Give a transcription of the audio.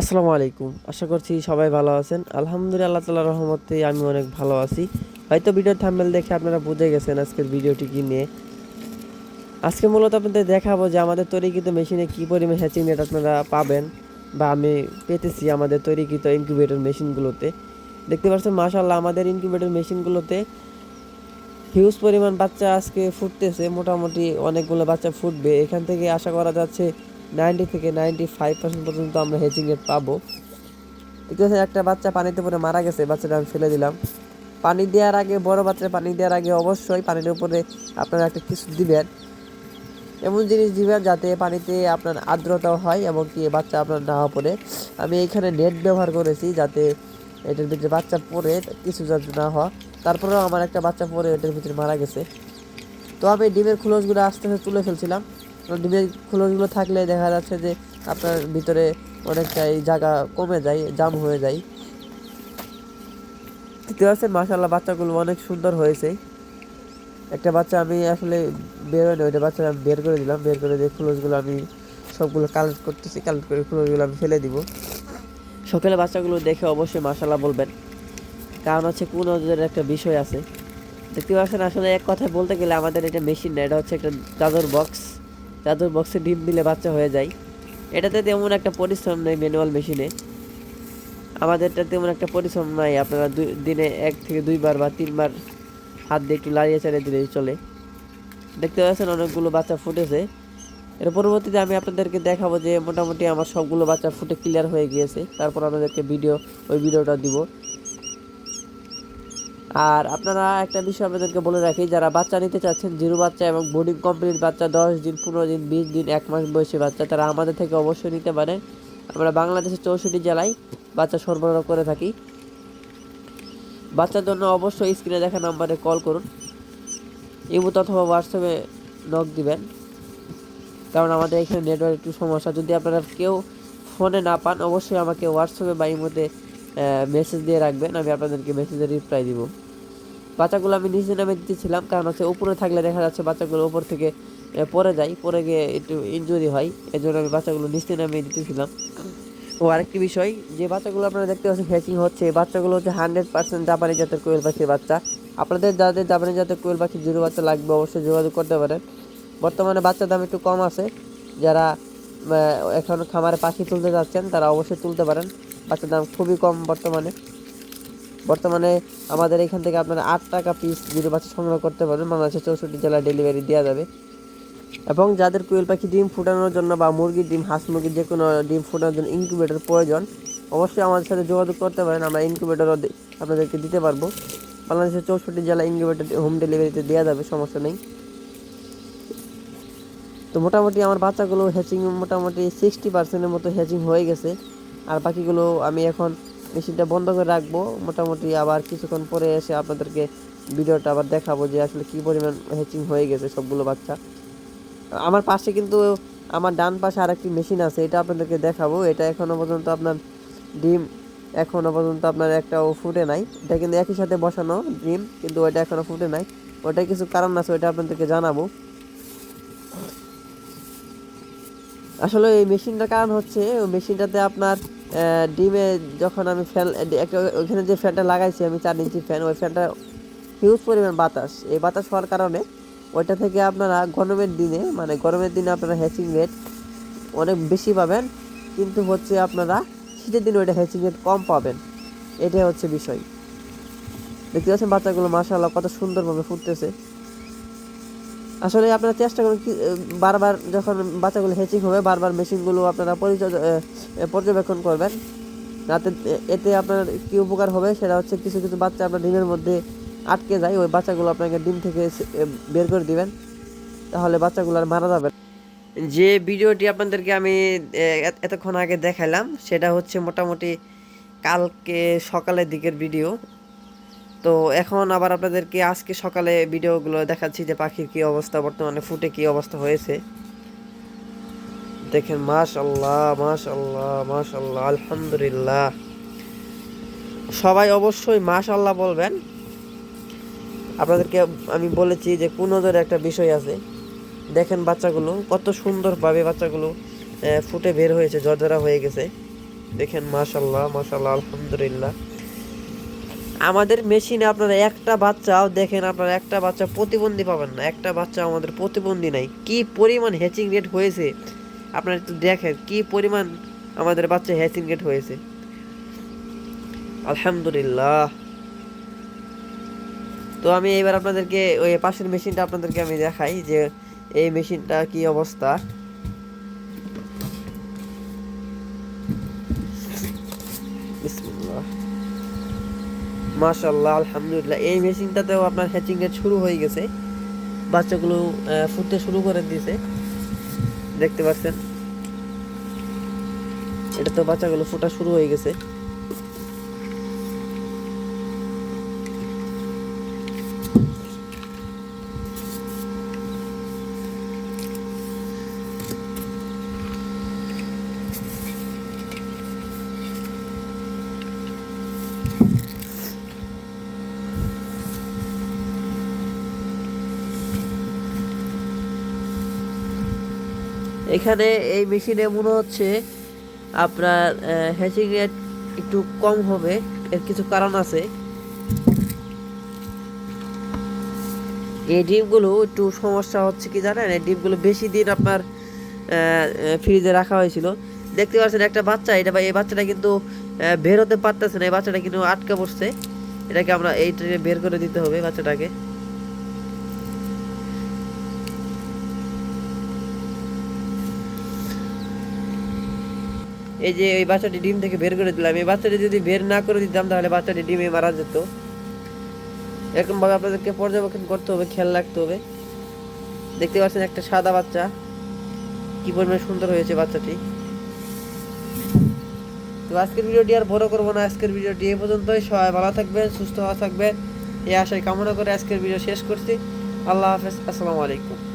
আসসালামু আলাইকুম। আশা করছি সবাই ভালো আছেন। আলহামদুলিল্লাহ তালার রহমতে আমি অনেক ভালো আছি। হয়তো ভিডিওর থাম্বেল দেখে আপনারা বুঝে গেছেন আজকের ভিডিওটি কি নিয়ে। আজকে মূলত আপনাদের দেখাবো যে আমাদের তৈরিকৃত মেশিনে কী পরিমাণ হ্যাচিং রেট আপনারা পাবেন বা আমি পেতেছি আমাদের তৈরিকৃত ইনকিউবেটর মেশিনগুলোতে। দেখতে পাচ্ছেন মাশাল্লাহ আমাদের ইনকিউবেটর মেশিনগুলোতে হিউজ পরিমাণ বাচ্চা আজকে ফুটতেছে। মোটামুটি অনেকগুলো বাচ্চা ফুটবে। এখান থেকে আশা করা যাচ্ছে নাইনটি থেকে নাইনটি ফাইভ পার্সেন্ট পর্যন্ত আমরা হেজিং রেট পাবো। ঠিক আছে, একটা বাচ্চা পানিতে পরে মারা গেছে, বাচ্চাটা আমি ফেলে দিলাম। পানি দেওয়ার আগে, বড় বাচ্চা পানি দেওয়ার আগে অবশ্যই পানির উপরে আপনারা একটা কিছু দিবেন। এমন জিনিস দিবেন যাতে পানিতে আপনার আর্দ্রতাও হয় এবং কি বাচ্চা আপনার না পড়ে। আমি এইখানে নেট ব্যবহার করেছি যাতে এটার ভিতরে বাচ্চা পড়ে, কিছু যাতে না হয়। তারপরেও আমার একটা বাচ্চা পড়ে, এটার ভিতরে মারা গেছে। তো আমি ডিমের খুলসগুলো আস্তে আস্তে তুলে ফেলছিলাম। ডিমের খুলসগুলো থাকলে দেখা যাচ্ছে যে আপনার ভিতরে অনেকটাই জায়গা কমে যায়, জাম হয়ে যায়। দেখতে পাচ্ছেন মাসাল্লাহ বাচ্চাগুলো অনেক সুন্দর হয়েছে। একটা বাচ্চা আমি আসলে বের হয়নি, ওইটা বাচ্চা আমি বের করে দিলাম, বের করে দিয়ে খুলসগুলো আমি সবগুলো কালেক্ট করতেছি, কালেক্ট করে খুলসগুলো আমি ফেলে দিব। সকালে বাচ্চাগুলো দেখে অবশ্যই মাসাল্লাহ বলবেন। কারণ হচ্ছে কোন ওদের একটা বিষয় আছে। দেখতে পাচ্ছেন, আসলে এক কথায় বলতে গেলে আমাদের এটা মেশিন না, এটা হচ্ছে একটা চাদর বক্স চাদর বক্সে ডিম দিলে বাচ্চা হয়ে যায়। এটাতে তেমন একটা পরিশ্রম নেই ম্যানুয়াল মেশিনে আমাদেরটা তেমন একটা পরিশ্রম নাই, আপনারা দিনে এক থেকে দুইবার বা তিনবার হাত দিয়ে একটু লাড়িয়ে চালিয়ে দিলেই চলে। দেখতে পাচ্ছেন অনেকগুলো বাচ্চা ফুটেছে। এর পরবর্তীতে আমি আপনাদেরকে দেখাবো যে মোটামুটি আমার সবগুলো বাচ্চা ফুটে ক্লিয়ার হয়ে গিয়েছে। তারপর আপনাদেরকে ভিডিও ওই ভিডিওটা দিব। আর আপনারা একটা বিষয় আপনাদেরকে বলে রাখি, যারা বাচ্চা নিতে চাচ্ছেন, জিরো বাচ্চা এবং বোর্ডিং কমপ্লিট বাচ্চা, দশ দিন, পনেরো দিন, বিশ দিন, এক মাস বয়সী বাচ্চা, তারা আমাদের থেকে অবশ্যই নিতে পারেন। আমরা বাংলাদেশের চৌষট্টি জেলায় বাচ্চা সরবরাহ করে থাকি। বাচ্চার জন্য অবশ্যই স্ক্রিনে দেখা নাম্বারে কল করুন। ইমুত অথবা হোয়াটসঅ্যাপে নক দিবেন। কারণ আমাদের এখানে নেটওয়ার্ক একটু সমস্যা। যদি আপনারা কেউ ফোনে না পান, অবশ্যই আমাকে হোয়াটসঅ্যাপে বা ইমোতে মেসেজ দিয়ে রাখবেন। আমি আপনাদেরকে মেসেজে রিপ্লাই দিব। বাচ্চাগুলো আমি নিচে নামে দিতেছিলাম, কারণ হচ্ছে উপরে থাকলে দেখা যাচ্ছে বাচ্চাগুলো উপর থেকে পড়ে যায়, পড়ে গিয়ে একটু ইনজুরি হয় এই জন্য আমি বাচ্চাগুলো নিচে নামিয়ে দিতেছিলাম। ও, আরেকটি বিষয়, যে বাচ্চাগুলো আপনারা দেখতে পাচ্ছেন ফ্যাচিং হচ্ছে বাচ্চাগুলো হচ্ছে হান্ড্রেড পার্সেন্ট জাপানি জাতের কোয়েল পাখির বাচ্চা। আপনাদের যাদের জাপানি জাতের কোয়েল পাখির জিরো বাচ্চা লাগবে, অবশ্যই যোগাযোগ করতে পারেন। বর্তমানে বাচ্চার দাম একটু কম আছে, যারা এখন খামারে পাখি তুলতে যাচ্ছেন, তারা অবশ্যই তুলতে পারেন। বাচ্চার দাম খুবই কম বর্তমানে। বর্তমানে আমাদের এখান থেকে আপনারা আট টাকা পিস জিরো বাচ্চা সংগ্রহ করতে পারবেন। বাংলাদেশের চৌষট্টি জেলায় ডেলিভারি দেওয়া যাবে। এবং যাদের কোয়েল পাখি ডিম ফুটানোর জন্য বা মুরগির ডিম, হাঁস মুরগির যে কোনো ডিম ফোটানোর জন্য ইনকিউবেটর প্রয়োজন, অবশ্যই আমাদের সাথে যোগাযোগ করতে পারেন। আমরা ইনকিউবেটরও আপনাদেরকে দিতে পারব। বাংলাদেশের চৌষট্টি জেলা ইনকিউবেটর হোম ডেলিভারিতে দেওয়া যাবে, সমস্যা নেই। তো মোটামুটি আমার বাচ্চাগুলো হ্যাচিং মোটামুটি সিক্সটি পার্সেন্টের মতো হ্যাচিং হয়ে গেছে। আর বাকিগুলো আমি এখন মেশিনটা বন্ধ করে রাখব। মোটামুটি আবার কিছুক্ষণ পরে এসে আপনাদেরকে ভিডিওটা আবার দেখাবো যে আসলে কী পরিমাণ হ্যাচিং হয়ে গেছে সবগুলো বাচ্চা। আমার পাশে কিন্তু আমার ডান পাশে আরেকটি মেশিন আছে, এটা আপনাদেরকে দেখাবো। এটা এখনও পর্যন্ত আপনার ডিম, এখনও পর্যন্ত আপনার একটাও ফুটে নাই। এটা কিন্তু একই সাথে বসানো ডিম, কিন্তু ওইটা এখনও ফুটে নাই। ওইটা কিছু কারণ আছে, ওইটা আপনাদেরকে জানাব। আসলে এই মেশিনটার কারণ হচ্ছে ওই মেশিনটাতে আপনার ডিমে যখন আমি ফ্যান একটা ওইখানে যে ফ্যানটা লাগাইছি আমি চার ইঞ্চি ফ্যান, ওই ফ্যানটা হিউজ পরিমাণ বাতাস। এই বাতাস হওয়ার কারণে ওইটা থেকে আপনারা গরমের দিনে মানে গরমের দিনে আপনারা হ্যাচিং রেট অনেক বেশি পাবেন, কিন্তু হচ্ছে আপনারা শীতের দিনে ওইটা হ্যাচিং রেট কম পাবেন। এটাই হচ্ছে বিষয়। দেখতে পাচ্ছেন বাচ্চাগুলো, মাশাআল্লাহ, কত সুন্দরভাবে ফুটতেছে। আসলে আপনারা চেষ্টা করুন বারবার যখন বাচ্চাগুলো হেচিং হবে, বারবার মেশিনগুলো আপনারা পর্যবেক্ষণ করবেন। যাতে এতে আপনার কি উপকার হবে সেটা হচ্ছে কিছু কিছু বাচ্চা আপনার ডিমের মধ্যে আটকে যায়, ওই বাচ্চাগুলো আপনাকে ডিম থেকে বের করে দিবেন। তাহলে বাচ্চাগুলো আর মারা যাবে যে ভিডিওটি আপনাদেরকে আমি এতক্ষণ আগে দেখাইলাম সেটা হচ্ছে মোটামুটি কালকে সকালের দিকের ভিডিও। তো এখন আবার আপনাদেরকে আজকে সকালে ভিডিওগুলো দেখাচ্ছি যে পাখির কি অবস্থা, বর্তমানে ফুটে কি অবস্থা হয়েছে। দেখেন মাশাল্লাহ মাশাল্লাহ মাশাল্লাহ আলহামদুলিল্লাহ। সবাই অবশ্যই মাশাল্লাহ বলবেন। আপনাদেরকে আমি বলেছি যে কুনজের একটা বিষয় আছে। দেখেন বাচ্চাগুলো, কত সুন্দরভাবে বাচ্চাগুলো ফুটে বের হয়েছে, জর্জরা হয়ে গেছে। দেখেন মাশাল্লাহ মাশাল্লাহ আলহামদুলিল্লাহ। আমাদের মেশিনে আপনারা একটা বাচ্চাও দেখেন, আপনারা একটা বাচ্চা প্রতিবন্ধী পাবেন না। একটা বাচ্চা আমাদের প্রতিবন্ধী নাই। কি পরিমাণ হ্যাচিং রেট হয়েছে? আপনারা একটু দেখেন, কি পরিমাণ আমাদের বাচ্চা হ্যাচিং রেট হয়েছে। আলহামদুলিল্লাহ। তো আমি এবার আপনাদেরকে ওই পাশের মেশিনটা আপনাদেরকে আমি দেখাই যে এই মেশিনটা কি অবস্থা। মাশাল্লাহ আলহামদুলিল্লাহ। এই মেশিনটাতেও আপনার হ্যাচিং শুরু হয়ে গেছে। বাচ্চাগুলো ফুটতে শুরু করে দিয়েছে। দেখতে পাচ্ছেন? এটা তো বাচ্চাগুলো ফোটা শুরু হয়ে গেছে। এখানে এই মেশিনে মনে হচ্ছে আপনার হ্যাচিং রেট একটু কম হবে, এর কিছু কারণ আছে। এই ডিমগুলো একটু সমস্যা হচ্ছে কি জানেন? এই ডিমগুলো বেশি দিন আপনার ফ্রিজে রাখা হয়েছিল। দেখতে পাচ্ছেন একটা বাচ্চা, এটা বা এই বাচ্চাটা কিন্তু বের হতে পারতেছে না, এই বাচ্চাটা কিন্তু আটকা পড়ছে। এটাকে আমরা এই ট্রেনে বের করে দিতে হবে বাচ্চাটাকে। এই যে এই বাচ্চাটি ডিম থেকে বের করে দিলাম, এই বাচ্চাটি যদি বের না করে দিতাম তাহলে বাচ্চাটি ডিমে মারা যেত। এরকম ভাবে আপনাদেরকে পর্যবেক্ষণ করতে হবে, খেয়াল রাখতে হবে। দেখতে পাচ্ছেন একটা সাদা বাচ্চা, কি পরিমাণে সুন্দর হয়েছে বাচ্চাটি। তো আজকের ভিডিওটি আর বড় করব না, আজকের ভিডিওটি এ পর্যন্তই। সবাই ভালো থাকবেন, সুস্থ ভালো থাকবেন। এই আশায় কামনা করে আজকের ভিডিও শেষ করছি। আল্লাহ হাফেজ, আসসালামু আলাইকুম।